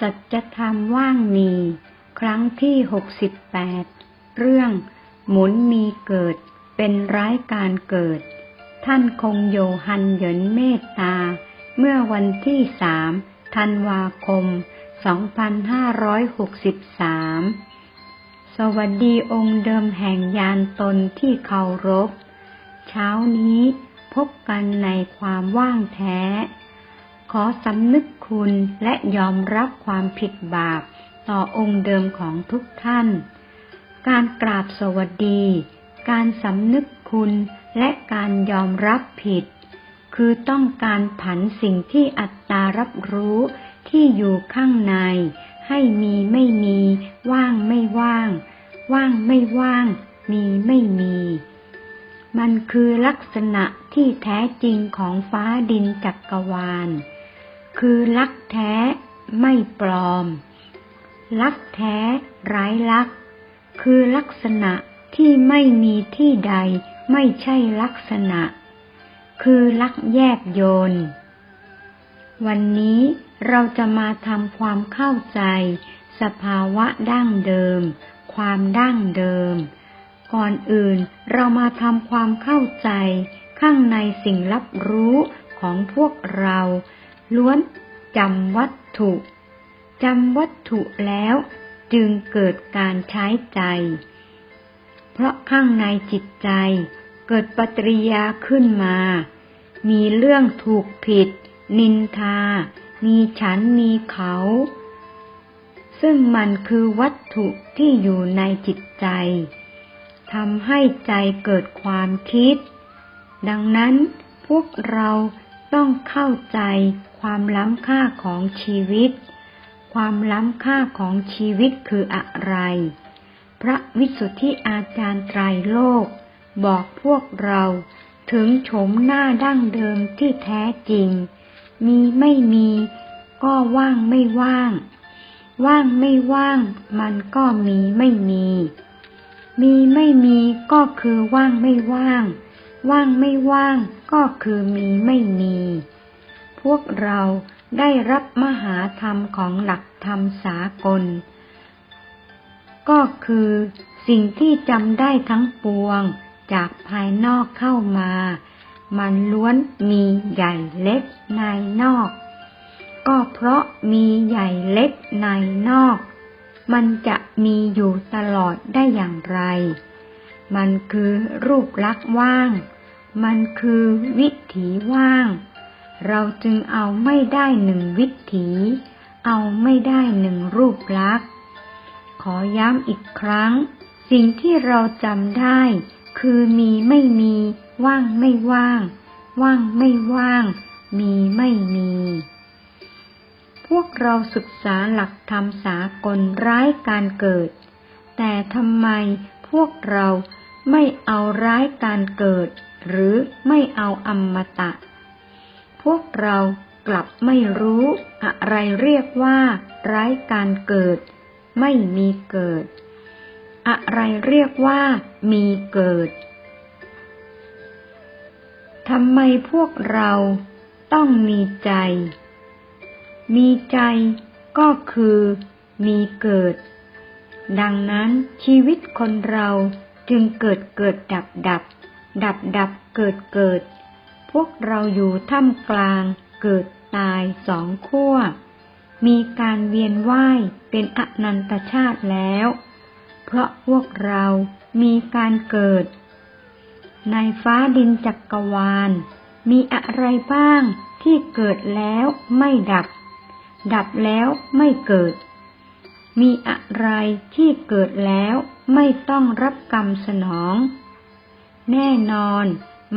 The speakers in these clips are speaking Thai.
สัจธรรมว่างมี ครั้งที่หกสิบแปดเรื่อง หมุนมีเกิด เป็นร้ายการเกิด ท่านคงโยฮันเหยินเมตตา เมื่อวันที่สามธันวาคม 2563 สวัสดีองค์เดิมแห่งยานตนที่เคารพ เช้านี้พบกันในความว่างแท้ ขอสำนึกคุณและยอมรับความผิดบาปต่อองค์เดิมของทุกท่าน การกราบสวัสดี การสำนึกคุณและการยอมรับผิด คือต้องการผันสิ่งที่อัตตารับรู้ที่อยู่ข้างใน ให้มีไม่มี ว่างไม่ว่าง ว่างไม่ว่าง มีไม่มี มันคือลักษณะที่แท้จริงของฟ้าดินจักกรวาล คือลักแท้ไม่ปลอมลักแท้ไร้ลัก คือลักษณะที่ไม่มีที่ใดไม่ใช่ลักษณะ คือลักแยกโยน วันนี้เราจะมาทำความเข้าใจ สภาวะดั้งเดิม ความดั้งเดิม ก่อนอื่นเรามาทำความเข้าใจ ข้างในสิ่งรับรู้ของพวกเรา ล้วนจำวัตถุจำวัตถุแล้วจึงเกิดการใช้ใจ เพราะข้างในจิตใจเกิดปฏิริยาขึ้นมา มีเรื่องถูกผิด นินทา มีฉันมีเขา ซึ่งมันคือวัตถุที่อยู่ในจิตใจทำให้ใจเกิดความคิด ดังนั้นพวกเราต้องเข้าใจ ความล้ำค่าของชีวิต ความล้ำค่าของชีวิตคืออะไร พระวิสุทธิอาจารย์ไตรโลก บอกพวกเราถึงโฉมหน้าดั้งเดิมที่แท้จริง มีไม่มีก็ว่างไม่ว่าง ว่างไม่ว่าง มันก็มีไม่มี มีไม่มีก็คือว่างไม่ว่าง ว่างไม่ว่างก็คือมีไม่มี พวกเราได้รับมหาธรรมของหลักธรรมสากล ก็คือสิ่งที่จำได้ทั้งปวงจากภายนอกเข้ามา มันล้วนมีใหญ่เล็กในนอก ก็เพราะมีใหญ่เล็กในนอก มันจะมีอยู่ตลอดได้อย่างไร มันคือรูปลักษณ์ว่าง มันคือวิถีว่าง เราจึงเอาไม่ได้หนึ่งวิถี เอาไม่ได้หนึ่งรูปลักษณ์ ขอย้ำอีกครั้ง สิ่งที่เราจำได้ คือมีไม่มี ว่างไม่ว่าง ว่างไม่ว่าง มีไม่มี พวกเราศึกษาหลักธรรมสากลร้ายการเกิด แต่ทำไมพวกเราไม่เอาร้ายการเกิด หรือไม่เอาอมตะ พวกเรากลับไม่รู้อะไรเรียกว่าร้ายการเกิด ไม่มีเกิด อะไรเรียกว่ามีเกิดทำไมพวกเราต้องมีใจ มีใจก็คือมีเกิด ดังนั้นชีวิตคนเราจึงเกิดเกิดดับดับ ดับดับเกิดเกิด พวกเราอยู่ท่ามกลางเกิดตายสองขั้ว มีการเวียนว่ายเป็นอนันตชาติแล้ว เพราะพวกเรามีการเกิด ในฟ้าดินจักกรวาล มีอะไรบ้างที่เกิดแล้วไม่ดับ ดับแล้วไม่เกิด มีอะไรที่เกิดแล้วไม่ต้องรับกรรมสนอง แน่นอน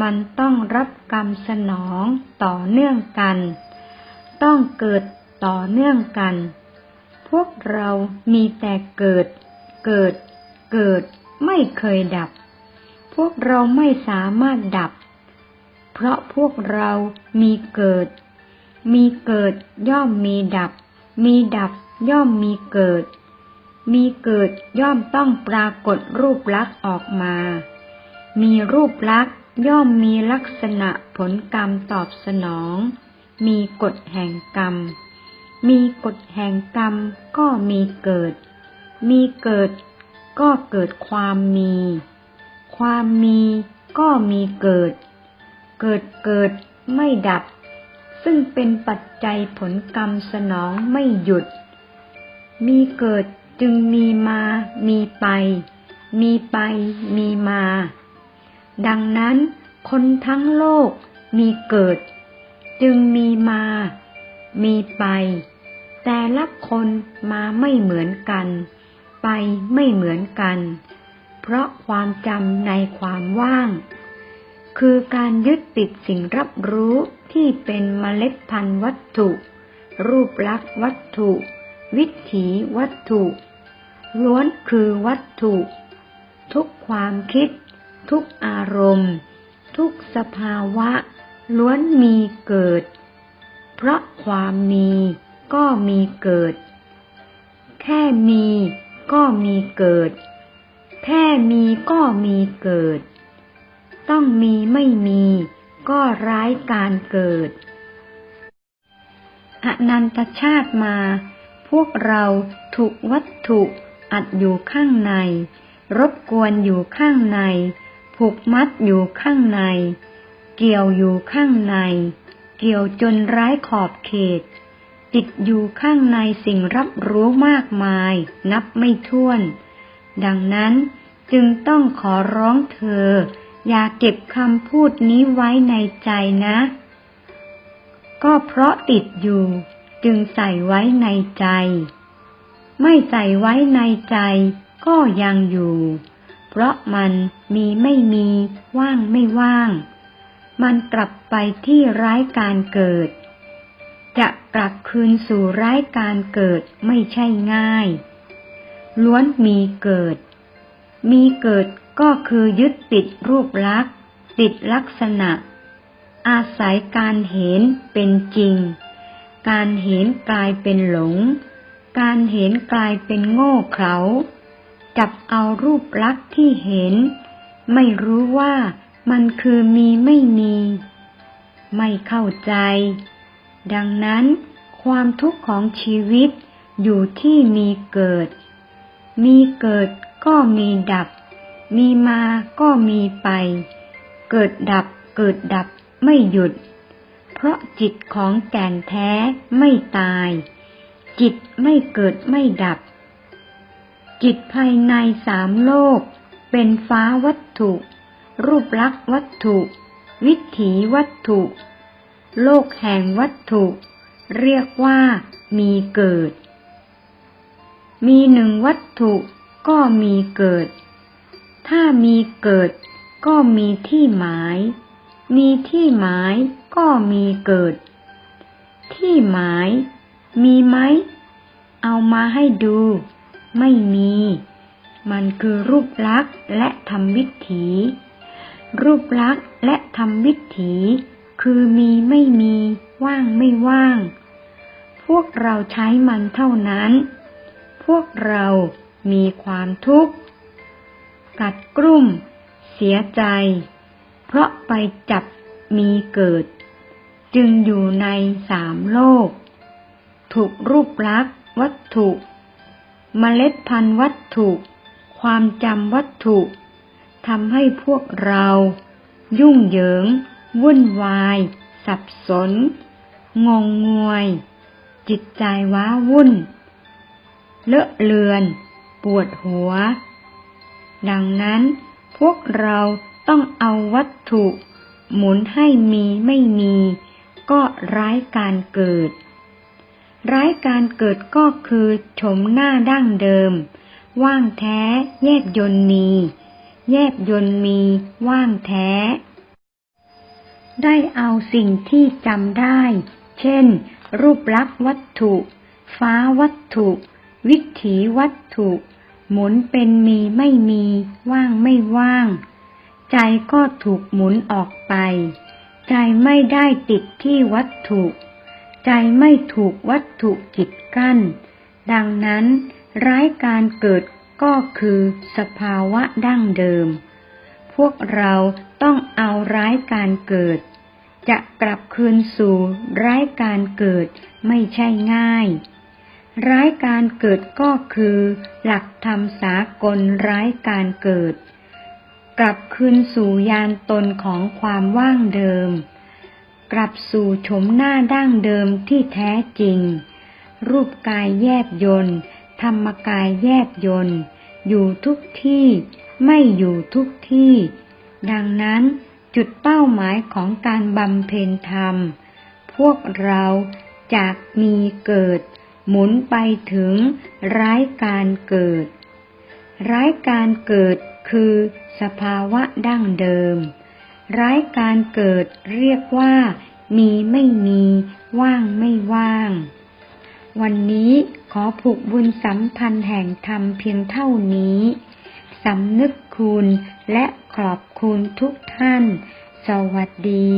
มันต้องรับกรรมสนองต่อเนื่องกัน ต้องเกิดต่อเนื่องกัน พวกเรามีแต่เกิด เกิด เกิด ไม่เคยดับ พวกเราไม่สามารถดับ เพราะพวกเรามีเกิด มีเกิดย่อมมีดับ มีดับย่อมมีเกิด มีเกิดย่อมต้องปรากฏรูปลักษ์ออกมา มีรูปลักษ์ ย่อมมีลักษณะผลกรรมตอบสนอง มีกฎแห่งกรรม มีกฎแห่งกรรมก็มีเกิด มีเกิดก็เกิดความมี ความมีก็มีเกิด เกิดเกิดไม่ดับ ซึ่งเป็นปัจจัยผลกรรมสนองไม่หยุด มีเกิดจึงมีมา มีไป มีไป มีมา ดังนั้นคนทั้งโลกมีเกิด จึงมีมา มีไป แต่ละคนมาไม่เหมือนกัน ไปไม่เหมือนกัน เพราะความจำในความว่าง คือการยึดติดสิ่งรับรู้ที่เป็นเมล็ดพันธุ์วัตถุ รูปลักษณ์วัตถุ วิถีวัตถุ ล้วนคือวัตถุ ทุกความคิด ทุกอารมณ์ ทุกสภาวะ ล้วนมีเกิด เพราะความมีก็มีเกิด แค่มีก็มีเกิด แค่มีก็มีเกิด ต้องมีไม่มีก็ร้ายการเกิด อนันตชาติมา พวกเราถูกวัตถุอัดอยู่ข้างใน รบกวนอยู่ข้างใน ผูกมัดอยู่ข้างใน เกี่ยวอยู่ข้างใน เกี่ยวจนร้ายขอบเขต ติดอยู่ข้างในสิ่งรับรู้มากมาย นับไม่ถ้วน ดังนั้นจึงต้องขอร้องเธอ อย่าเก็บคำพูดนี้ไว้ในใจนะ ก็เพราะติดอยู่ จึงใส่ไว้ในใจ ไม่ใส่ไว้ในใจก็ยังอยู่ เพราะมันมีไม่มีว่างไม่ว่าง มันกลับไปที่ร้ายการเกิด จะกลับคืนสู่ร้ายการเกิดไม่ใช่ง่าย ล้วนมีเกิด มีเกิดก็คือยึดติดรูปลักษณ์ ติดลักษณะ อาศัยการเห็นเป็นจริง การเห็นกลายเป็นหลง การเห็นกลายเป็นโง่เขลา จับเอารูปลักษณ์ที่เห็น ไม่รู้ว่ามันคือมีไม่มี ไม่เข้าใจ ดังนั้นความทุกข์ของชีวิตอยู่ที่มีเกิด มีเกิดก็มีดับ มีมาก็มีไป เกิดดับเกิดดับไม่หยุด เพราะจิตของแก่นแท้ไม่ตาย จิตไม่เกิดไม่ดับ จิตภายในสามโลก เป็นฟ้าวัตถุ รูปลักษณ์วัตถุ วิถีวัตถุ โลกแห่งวัตถุ เรียกว่ามีเกิด มีหนึ่งวัตถุก็มีเกิด ถ้ามีเกิดก็มีที่หมาย มีที่หมายก็มีเกิด ที่หมาย มีไหม เอามาให้ดู ไม่มี มันคือรูปลักษณ์และธรรมวิถี รูปลักษณ์และธรรมวิถี คือมีไม่มี ว่างไม่ว่าง พวกเราใช้มันเท่านั้น พวกเรามีความทุกข์ กัดกรุ่ม เสียใจ เพราะไปจับมีเกิด จึงอยู่ในสามโลก ถูกรูปลักษณ์วัตถุ เมล็ดพันธุ์วัตถุ ความจำวัตถุทำให้พวกเรา ยุ่งเหยิง วุ่นวาย สับสน งงงวย จิตใจว้าวุ่น เลอะเลือน ปวดหัว ดังนั้นพวกเราต้องเอาวัตถุ หมุนให้มีไม่มี ก็ร้ายการเกิด ร้ายการเกิดก็คือชมหน้าดั้งเดิม ว่างแท้ แยบยนต์มี แยบยนต์มี ว่างแท้ ได้เอาสิ่งที่จำได้ เช่น รูปลักษณ์วัตถุ ฟ้าวัตถุ วิถีวัตถุ หมุนเป็นมีไม่มี ว่างไม่ว่าง ใจก็ถูกหมุนออกไป ใจไม่ได้ติดที่วัตถุ ใจไม่ถูกวัตถุจิตกั้น ดังนั้นร้ายการเกิดก็คือสภาวะดั้งเดิม พวกเราต้องเอาร้ายการเกิด จะกลับคืนสู่ร้ายการเกิดไม่ใช่ง่าย ร้ายการเกิดก็คือ หลักธรรมสากลร้ายการเกิด กลับคืนสู่ยานตนของความว่างเดิม กลับสู่ชมหน้าดั้งเดิมที่แท้จริง รูปกายแยบยนต์ธรรมกายแยบยนต์อยู่ทุกที่ไม่อยู่ทุกที่ ดังนั้นจุดเป้าหมายของการบำเพ็ญธรรม พวกเราจากมีเกิด หมุนไปถึงร้ายการเกิด ร้ายการเกิดคือสภาวะดั้งเดิม ร้ายการเกิดเรียกว่า มีไม่มี ว่างไม่ว่าง วันนี้ขอผูกบุญสัมพันธ์แห่งธรรมเพียงเท่านี้ สำนึกคุณและขอบคุณทุกท่าน สวัสดี